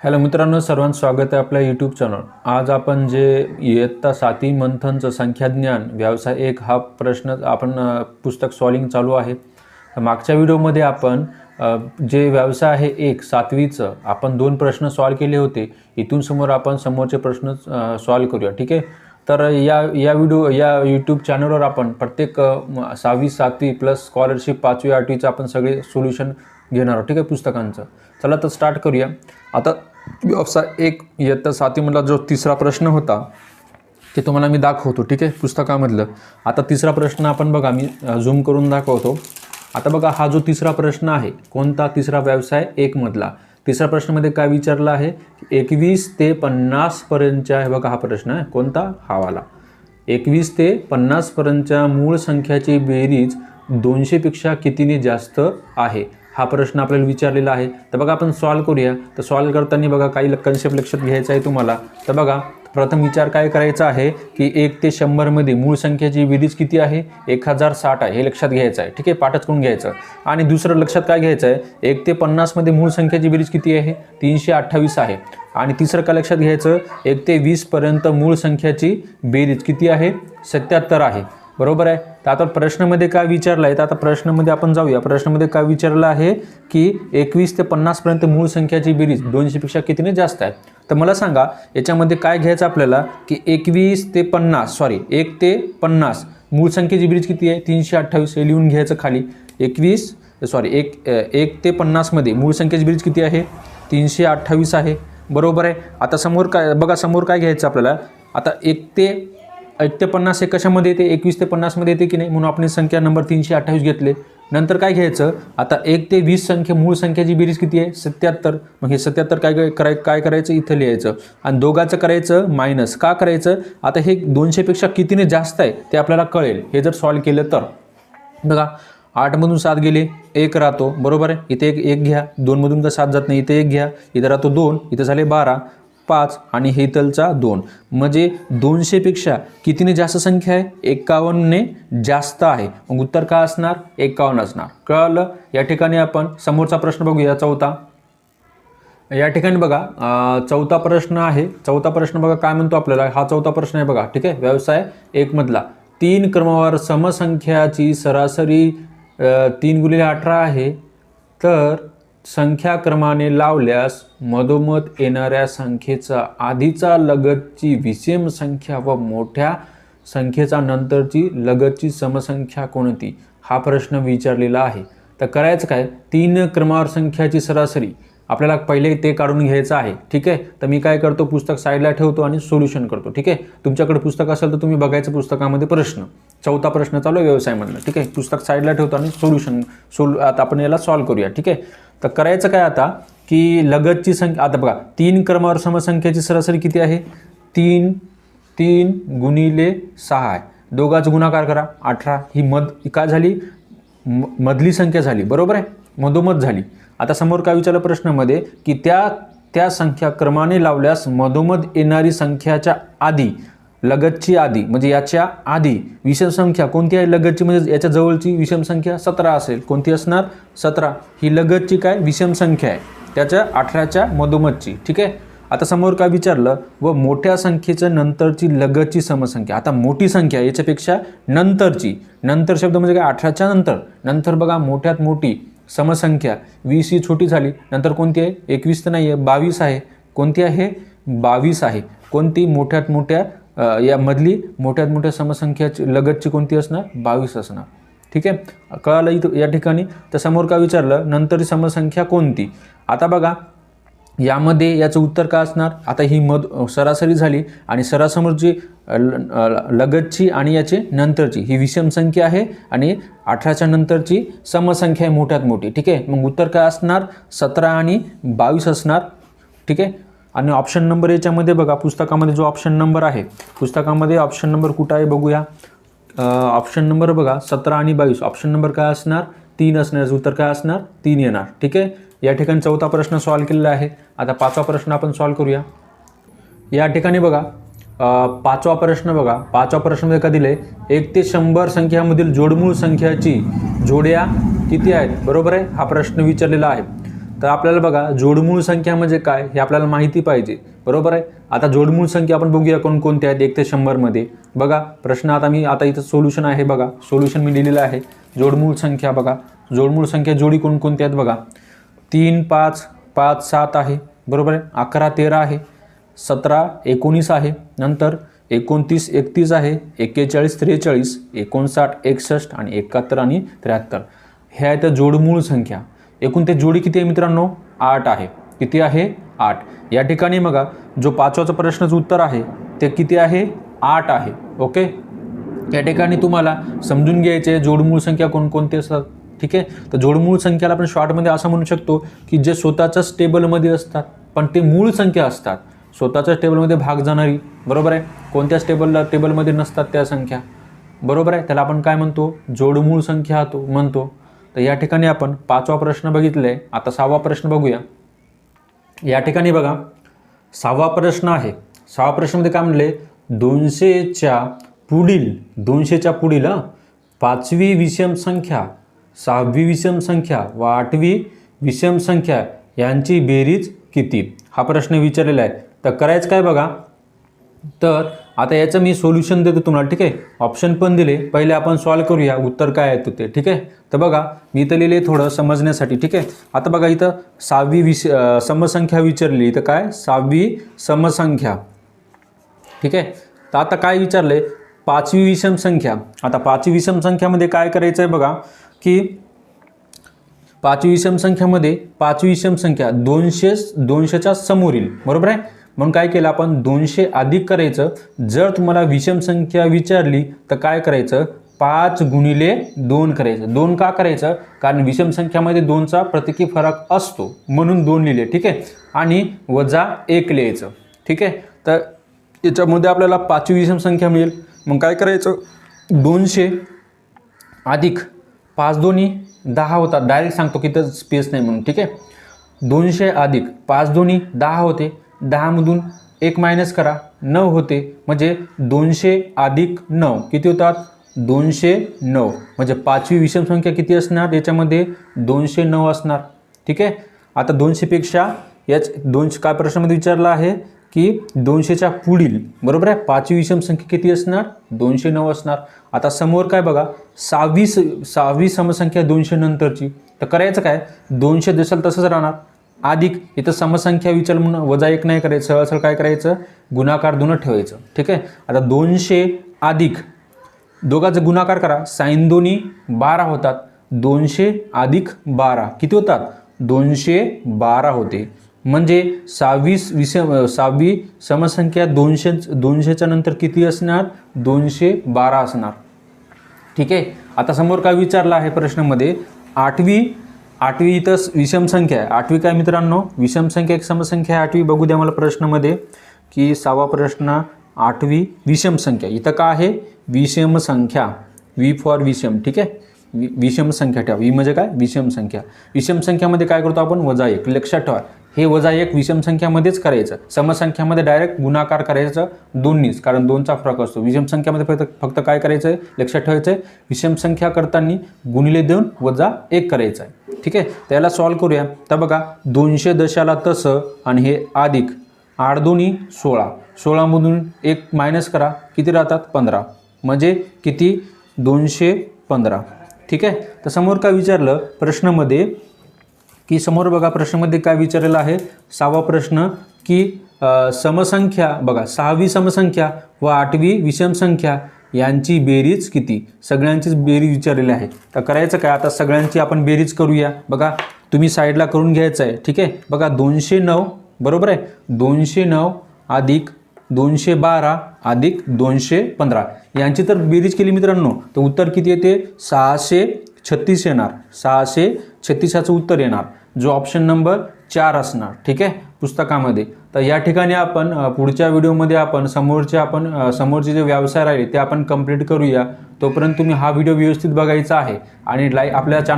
Hello मित्रांनो सर्वांचं स्वागत आहे आपल्या यूट्यूब चॅनल आज आपण जे इयत्ता साती मंथनचं संख्याज्ञान व्यवसाय एक हा प्रश्न आपण पुस्तक सॉल्विंग चालू आहे. मागच्या व्हिडिओमध्ये आपण जे व्यवसाय आहे एक सातवीचं आपण दोन प्रश्न सॉल्व केले होते. इथून समोर आपण समोरचे प्रश्न सॉल्व करूया ठीक आहे? तर या या व्हिडिओ या यूट्यूब चॅनलवर आपण प्रत्येक सहावी सातवी प्लस स्कॉलरशिप पाचवी आठवीचं आपण सगळे सोल्युशन घेणार आहोत ठीक आहे पुस्तकांचं. चला तर स्टार्ट करूया. आता व्यवसाय एक इयत्ता सातीमधला जो तिसरा प्रश्न होता ते तुम्हाला मी दाखवतो ठीक आहे? पुस्तकामधलं. आता तिसरा प्रश्न आपण बघा मी झूम करून दाखवतो. आता बघा हा जो तिसरा प्रश्न आहे कोणता तिसरा व्यवसाय एकमधला तिसरा प्रश्नामध्ये काय विचारलं आहे? एकवीस ते पन्नासपर्यंतच्या हे बघा हा प्रश्न आहे कोणता? हावाला एकवीस ते पन्नासपर्यंतच्या मूळ संख्याची बेरीज दोनशेपेक्षा कितीने जास्त आहे? हा प्रश्न आपल्याला विचारलेला आहे. तर बघा आपण सॉल्व करूया. तर सॉल्व करताना बघा काही कन्सेप्ट लक्षात घ्यायचा आहे तुम्हाला. तर बघा प्रथम विचार काय करायचा आहे की एक ते शंभरमध्ये मूळ संख्याची बेरीज किती आहे? एक हजार साठ आहे हे लक्षात घ्यायचं आहे. ठीक आहे? पाठच करून घ्यायचं. आणि दुसरं लक्षात काय घ्यायचं आहे? एक ते पन्नासमध्ये मूळ संख्याची बेरीज किती आहे? तीनशे अठ्ठावीस आहे. आणि तिसरं काय लक्षात घ्यायचं? एक ते वीसपर्यंत मूळ संख्याची बेरीज किती आहे? सत्याहत्तर आहे. बरोबर आहे? तर आता प्रश्नामध्ये काय विचारलं आहे? तर आता प्रश्नामध्ये आपण जाऊया. प्रश्नामध्ये काय विचारलं आहे की एकवीस ते पन्नासपर्यंत मूळ संख्याची बेरीज दोनशेपेक्षा कितीने जास्त आहे? तर मला सांगा याच्यामध्ये काय घ्यायचं आपल्याला की एकवीस ते पन्नास सॉरी एक ते पन्नास मूळ संख्येची बेरीज किती आहे? तीनशे अठ्ठावीस हे लिहून घ्यायचं खाली. एकवीस सॉरी एक एक ते पन्नासमध्ये मूळ संख्येची बेरीज किती आहे? तीनशे अठ्ठावीस आहे. बरोबर आहे? आता समोर काय बघा समोर काय घ्यायचं आपल्याला? आता एक ते एक ते पन्नास हे कशामध्ये येते? एकवीस ते पन्नासमध्ये येते की नाही? म्हणून आपण संख्या नंबर तीनशे अठ्ठावीस घेतले. नंतर काय घ्यायचं? आता एक ते वीस संख्या मूळ संख्याची बेरीज किती आहे? सत्याहत्तर. मग हे सत्याहत्तर काय काय कराय काय करायचं? इथं लिहायचं. आणि दोघाचं करायचं मायनस का करायचं? आता हे दोनशेपेक्षा कितीने जास्त आहे ते आपल्याला कळेल. हे जर सॉल्व केलं तर. बघा आठमधून सात गेले एक राहतो. बरोबर आहे? इथे एक एक घ्या. दोनमधून तर सात जात नाही इथे एक घ्या. इथं राहतो दोन. इथं झाले बारा. पाच आणि हेतलचा दोन. म्हणजे दोनशेपेक्षा कितीने जास्त संख्या आहे? एकावन्नने जास्त आहे. मग उत्तर काय असणार? एकावन्न असणार. कळलं? या ठिकाणी आपण समोरचा प्रश्न बघूया चौथा. या ठिकाणी बघा चौथा प्रश्न आहे. चौथा प्रश्न बघा काय म्हणतो आपल्याला? हा चौथा प्रश्न आहे बघा ठीक आहे? व्यवसाय एक मधला तीन क्रमावर समसंख्याची सरासरी तीन गुणिले अठरा आहे. तर संख्याक्रमाने लावल्यास मधोमध येणाऱ्या संख्येचा आधीचा लगतची विषम संख्या व मोठ्या संख्येचा नंतरची लगतची समसंख्या कोणती? हा प्रश्न विचारलेला आहे. तर करायचं काय? तीन क्रमावर संख्याची सरासरी. आपल्याला पहिले ते काढून घ्यायचं आहे. ठीक आहे? तर मी काय करतो? पुस्तक साईडला ठेवतो आणि सोल्युशन करतो. ठीक आहे? तुमच्याकडे पुस्तक असेल तर तुम्ही बघायचं पुस्तकामध्ये प्रश्न. चौथा प्रश्न चालू आहे व्यवसायामधला ठीक आहे? पुस्तक साईडला ठेवतो आणि सोल्युशन सोल आता आपण याला सॉल्व करूया. ठीक आहे? तर करायचं काय आता? की लगतची संख्या आता बघा तीन क्रमावर समसंख्याची सरासरी किती आहे? तीन तीन गुणिले सहा आहे. दोघाच गुणाकार करा. अठरा ही मध का काय झाली? म मधली संख्या झाली. बरोबर आहे? मधोमध झाली. आता समोर काय विचारलं प्रश्नामध्ये? की त्या त्या संख्या क्रमाने लावल्यास मधोमध येणारी संख्याच्या आधी लगतची आधी म्हणजे याच्या आधी विषम संख्या कोणती आहे? लगतची म्हणजे याच्या जवळची विषम संख्या सतरा असेल. कोणती असणार? सतरा. ही लगतची काय? विषम संख्या आहे. त्याच्या अठराच्या मधोमधची ठीक आहे? आता समोर काय विचारलं? व मोठ्या संख्येच्या नंतरची लगतची समसंख्या. आता मोठी संख्या याच्यापेक्षा नंतरची. नंतर शब्द म्हणजे काय? अठराच्या नंतर. नंतर बघा मोठ्यात मोठी समसंख्या. वीस ही छोटी झाली. नंतर कोणती आहे? एकवीस तर नाही आहे बावीस आहे. कोणती आहे? बावीस आहे. कोणती? मोठ्यात मोठ्या यामधली मोठ्यात मोठ्या समसंख्याची लगतची कोणती असणार? बावीस असणार. ठीक आहे? कळालं इथं या ठिकाणी? तर समोर का विचारलं? नंतर समसंख्या कोणती? आता बघा यामध्ये याचं उत्तर का असणार? आता ही मध सरासरी झाली आणि सरासमोरची लगतची आणि याची नंतरची ही विषम संख्या आहे आणि अठराच्या नंतरची समसंख्या आहे मोठ्यात मोठी. ठीक आहे? मग उत्तर काय असणार? सतरा आणि बावीस असणार. ठीक आहे? आणि ऑप्शन नंबर याच्यामध्ये बघा पुस्तकामध्ये जो ऑप्शन नंबर आहे पुस्तकामध्ये ऑप्शन नंबर कुठं आहे बघूया. ऑप्शन नंबर बघा सतरा आणि बावीस. ऑप्शन नंबर काय असणार? तीन असणार. उत्तर काय असणार? तीन येणार. ठीक आहे? या ठिकाणी चौथा प्रश्न सॉल्व केलेला आहे. आता पाचवा प्रश्न आपण सॉल्व करूया. या ठिकाणी बघा पाचवा प्रश्न बघा. पाचवा प्रश्न का दिले. एक ते शंभर संख्यामधील जोडमूळ संख्याची जोड्या किती आहेत? बरोबर आहे? हा प्रश्न विचारलेला आहे. तर आपल्याला बघा जोडमूळ संख्या म्हणजे काय हे आपल्याला माहिती पाहिजे. बरोबर आहे? आता जोडमूळ संख्या आपण बघूया कोणकोणत्या आहेत एक ते शंभरमध्ये. बघा प्रश्न आता मी आता इथं सोल्युशन आहे बघा. सोल्युशन मी लिहिलेलं आहे. जोडमूळ संख्या बघा. जोडमूळ संख्या जोडी कोणकोणत्या आहेत बघा. तीन पाच पाच सात आहे. बरोबर आहे? अकरा तेरा आहे. सतरा एकोणीस आहे. नंतर एकोणतीस एकतीस आहे. एक्केचाळीस त्रेचाळीस एकोणसाठ एकसष्ट आणि एकाहत्तर आणि त्र्याहत्तर. ह्या आहेत जोडमूळ संख्या. एकूण ते जोडी किती आहे मित्रांनो? आठ आहे. किती आहे? आठ. या ठिकाणी बघा जो पाचवाचा प्रश्नाचं उत्तर आहे ते किती आहे? आठ आहे. ओके? या ठिकाणी तुम्हाला समजून घ्यायचे जोडमूळ संख्या कोणकोणते असतात. ठीक आहे? तर जोडमूळ संख्याला आपण शॉर्टमध्ये असं म्हणू शकतो की जे स्वतःच्याच टेबलमध्ये असतात पण ते मूळ संख्या असतात. स्वतःच्याच टेबलमध्ये भाग जाणारी बरोबर आहे? कोणत्याच टेबलला टेबलमध्ये नसतात त्या संख्या? बरोबर आहे? त्याला आपण काय म्हणतो? जोडमूळ संख्या तो म्हणतो. तर या ठिकाणी आपण पाचवा प्रश्न बघितले आता सहावा प्रश्न बघूया. या ठिकाणी बघा सहावा प्रश्न आहे. सहावा प्रश्नामध्ये काय म्हणले? दोनशेच्या पुढील दोनशेच्या पुढील हं, पाचवी विषम संख्या सहावी विषम संख्या व आठवी विषम संख्या यांची बेरीज किती? हा प्रश्न विचारलेला आहे. तर करायचं काय बघा? तर आता याचं मी सोल्युशन देतो तुम्हाला ठीक आहे? ऑप्शन पण दिले. पहिले आपण सॉल्व करूया. उत्तर काय येतं ते ठीक आहे? तर बघा मी इथं लिहिले थोडं समजण्यासाठी ठीक आहे? आता बघा इथं सहावी विश समसंख्या विचारली. इथं काय? सहावी समसंख्या. ठीक आहे? तर आता काय विचारलंय? पाचवी विषम संख्या. आता पाचवी विषम संख्यामध्ये काय करायचं आहे बघा की पाचवी विषम संख्यामध्ये पाचवी विषम संख्या दोनशे दोनशेच्या समोरील. बरोबर आहे? म्हणून काय केलं आपण? दोनशे अधिक करायचं. जर तुम्हाला विषम संख्या विचारली तर काय करायचं? पाच गुणिले दोन करायचं. दोन का करायचं? कारण विषम संख्यामध्ये दोनचा प्रतिकी फरक असतो. म्हणून दोन लिहिले ठीक आहे? आणि वजा एक लिहायचं ठीक आहे? तर याच्यामध्ये आपल्याला पाचवी विषम संख्या मिळेल. मग काय करायचं? दोनशे अधिक पाच दोन्ही दहा होतात. डायरेक्ट सांगतो की तर स्पेस नाही म्हणून ठीक आहे? दोनशे अधिक पाच दोन्ही दहा होते. दहामधून एक मायनस करा. नऊ होते. म्हणजे दोनशे अधिक नऊ. किती होतात? दोनशे नऊ. म्हणजे पाचवी विषम संख्या किती असणार? याच्यामध्ये दोनशे नऊ असणार. ठीक आहे? आता दोनशेपेक्षा याच दोनशे काय प्रश्नामध्ये विचारला आहे? की दोनशेच्या पुढील बरोबर आहे? पाचवी विषम संख्या किती असणार? दोनशे नऊ असणार. आता समोर काय बघा? सहावी स सहावी समसंख्या दोनशे नंतरची. तर करायचं काय? दोनशे जसं तसंच राहणार. अधिक इथं समसंख्या विचार म्हणून वजा एक नाही करायचं सरळ सरळ काय करायचं? गुणाकार दोन ठेवायचं. ठीक आहे? आता दोनशे अधिक दोघांचा गुणाकार करा. साईन दोन्ही बारा होतात. दोनशे अधिक बारा. किती होतात? दोनशे बारा होते. म्हणजे सहावीस विषम सहावी समसंख्या दोनशे दोनशेच्या नंतर किती असणार? दोनशे बारा असणार. ठीक आहे? आता समोर काय विचारलं आहे प्रश्नामध्ये? आठवी आठवी इथं विषम संख्या आहे. आठवी काय मित्रांनो? विषम संख्या एक समसंख्या आहे. आठवी बघू द्या मला प्रश्नामध्ये की सहावा प्रश्न आठवी विषम संख्या. इथं काय आहे? विषम संख्या. वी फॉर विषम ठीक आहे? वि- विषम संख्या ठेवा. वी म्हणजे काय? विषम संख्या. विषम संख्यामध्ये काय करतो आपण? वजा एक. लक्षात ठेवा. हे वजा एक विषम संख्यामध्येच करायचं. समसंख्यामध्ये डायरेक्ट गुणाकार करायचं दोन्हीच कारण दोनचा फरक असतो. विषम संख्यामध्ये फक्त फक्त काय करायचं आहे लक्षात ठेवायचं आहे विषम संख्या करताना गुणिले दोन वजा एक करायचं आहे ठीक आहे? त्याला सॉल्व करूया. तर बघा दोनशे दशाला तसं आणि हे अधिक आठ दोन्ही सोळा. सोळामधून एक मायनस करा. किती राहतात? पंधरा. म्हणजे किती? दोनशे पंधरा. ठीक आहे? तर समोर काय विचारलं? प्रश्नामध्ये की समोर बघा प्रश्नामध्ये काय विचारलेलं आहे? सहावा प्रश्न की समसंख्या बघा सहावी समसंख्या व आठवी विषम संख्या यांची बेरीज किती? सगळ्यांचीच बेरीज विचारलेली आहे. तर करायचं काय? आता सगळ्यांची आपण बेरीज करूया. बघा तुम्ही साईडला करून घ्यायचं आहे ठीक आहे? बघा दोनशे नऊ बरोबर आहे? दोनशे नऊ अधिक दोनशे बारा अधिक दोनशे पंधरा. यांची तर बेरीज केली मित्रांनो. तर उत्तर किती येते? सहाशे छत्तीस येणार. सहाशे छत्तीसाचं उत्तर येणार. जो ऑप्शन नंबर चार असणार ठीक आहे? पुस्तकामध्ये. तर या ठिकाणी आपण पुढच्या व्हिडिओमध्ये आपण समोरचे आपण समोरचे जे व्यवसाय राहिले ते आपण कंप्लीट करूया. तोपर्यंत तुम्ही हा व्हिडिओ व्यवस्थित बघायचा आहे. आणि लाईक आपल्या चॅनल